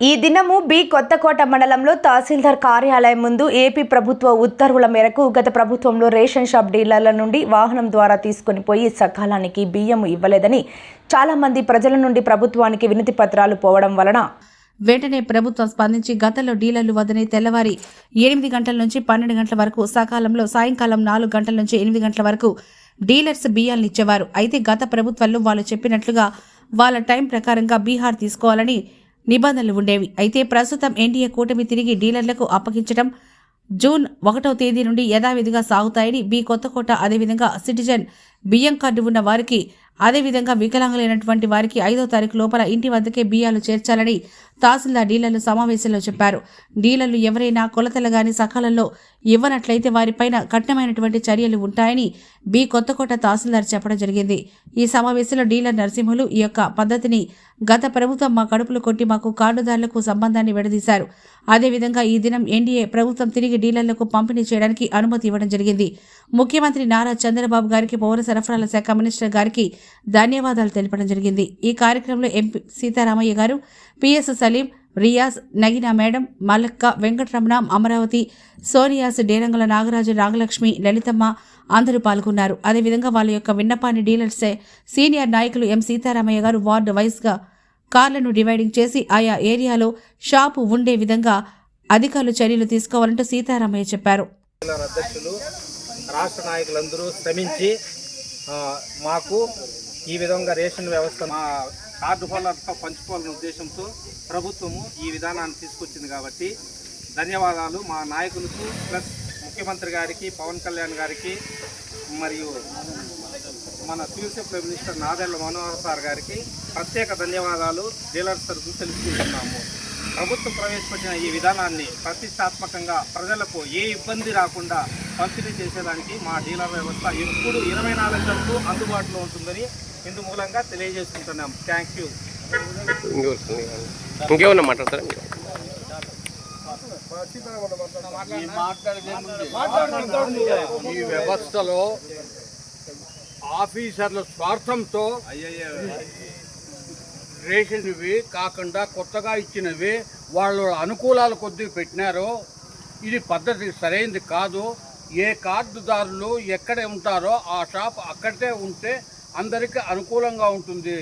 ఈ దినము బి కొత్తకోట మండలంలో తహసీల్దార్ కార్యాలయం ముందు ఏపీ ప్రభుత్వ ఉత్తర్వుల మేరకు గత ప్రభుత్వంలో రేషన్ షాప్ డీలర్ల నుండి వాహనం ద్వారా తీసుకుని పోయి సకాలానికి బియ్యం ఇవ్వలేదని చాలామంది ప్రజల నుండి ప్రభుత్వానికి వినతి పత్రాలు పోవడం వలన వెంటనే ప్రభుత్వం స్పందించి గతంలో డీలర్లు వద్దని తెల్లవారి ఎనిమిది గంటల నుంచి పన్నెండు గంటల వరకు సకాలంలో సాయంకాలం నాలుగు గంటల నుంచి ఎనిమిది గంటల వరకు డీలర్స్ బియ్యాలను ఇచ్చేవారు. అయితే గత ప్రభుత్వంలో వాళ్ళు చెప్పినట్లుగా వాళ్ళ టైం ప్రకారంగా బీహార్ తీసుకోవాలని నిబంధనలు ఉండేవి. అయితే ప్రస్తుతం ఎన్డీఏ కూటమి తిరిగి డీలర్లకు అప్పగించడం జూన్ ఒకటో తేదీ నుండి యథావిధిగా సాగుతాయని బి కొత్తకోట అదేవిధంగా సిటిజన్ బియ్యం కార్డు ఉన్న వారికి అదేవిధంగా వికలాంగులైనటువంటి వారికి ఐదో తారీఖు లోపల ఇంటి వద్దకే బియ్యాలు చేర్చాలని తహసీల్దార్ డీలర్లు సమావేశంలో చెప్పారు. డీలర్లు ఎవరైనా కొలతలు గాని సకాలంలో ఇవ్వనట్లయితే వారిపైన కఠినమైనటువంటి చర్యలు ఉంటాయని బి కొత్తకోట తహసీల్దార్ చెప్పడం జరిగింది. ఈ సమావేశంలో డీలర్ నరసింహులు ఈ యొక్క పద్ధతిని గత ప్రభుత్వం మా కడుపులు కొట్టి మాకు కార్డుదారులకు సంబంధాన్ని విడదీశారు. అదేవిధంగా ఈ దినం ఎన్డీఏ ప్రభుత్వం తిరిగి డీలర్లకు పంపిణీ చేయడానికి అనుమతి ఇవ్వడం జరిగింది. ముఖ్యమంత్రి నారా చంద్రబాబు గారికి పౌర సరఫరాల శాఖ మినిస్టర్ గారికి ధన్యవాదాలు తెలపడం జరిగింది. ఈ కార్యక్రమంలో MP Seetharamaiah garu PS Saleem Riyaz Nagina madam Mallakka Venkataramana Amaravati సోనియాస్ Derangula Nagaraju Nagalakshmi Lalithamma అందరూ పాల్గొన్నారు. అదేవిధంగా వాళ్ళ యొక్క విన్నపాన్ని డీలర్సే సీనియర్ నాయకులు ఎం సీతారామయ్య గారు వార్డు వైస్గా కార్లను డివైడింగ్ చేసి ఆయా ఏరియాలో షాపు ఉండే విధంగా అధికారులు చర్యలు తీసుకోవాలంటూ సీతారామయ్య చెప్పారు. రాష్ట్ర నాయకులందరూ శ్రమించి మాకు ఈ విధంగా రేషన్ వ్యవస్థ మా కార్డు హోల్డర్తో పంచుకోవాలనే ఉద్దేశంతో ప్రభుత్వము ఈ విధానాన్ని తీసుకొచ్చింది కాబట్టి ధన్యవాదాలు. మా నాయకులకు ప్లస్ ముఖ్యమంత్రి గారికి పవన్ కళ్యాణ్ గారికి మరియు మన future prime minister Nadella Manohar sir గారికి ప్రత్యేక ధన్యవాదాలు. డీలర్స్ తరఫున తెలుసుకుంటున్నాము. ప్రభుత్వం ప్రవేశపెట్టిన ఈ విధానాన్ని ప్రతిష్టాత్మకంగా ప్రజలకు ఏ ఇబ్బంది రాకుండా పంపిణీ చేసేదానికి మా డీలర్ వ్యవస్థ ఎప్పుడు ఇరవై నాలుగు గంటలు అందుబాటులో ఉంటుందని ఇందు మూలంగా తెలియజేసుకుంటున్నాం. థ్యాంక్ యూ ఇంకేమన్నా మాట్లాడతారా? ఈ వ్యవస్థలో ఆఫీసర్ల స్వార్థంతో రేషన్వి కాకుండా కొత్తగా ఇచ్చినవి వాళ్ళు అనుకూలాల కొద్దీ పెట్టినారు ఇది పద్ధతి సరైనది కాదు. ఏ కార్డుదారులు ఎక్కడ ఉంటారో ఆ షాప్ అక్కడే ఉంటే అందరికీ అనుకూలంగా ఉంటుంది.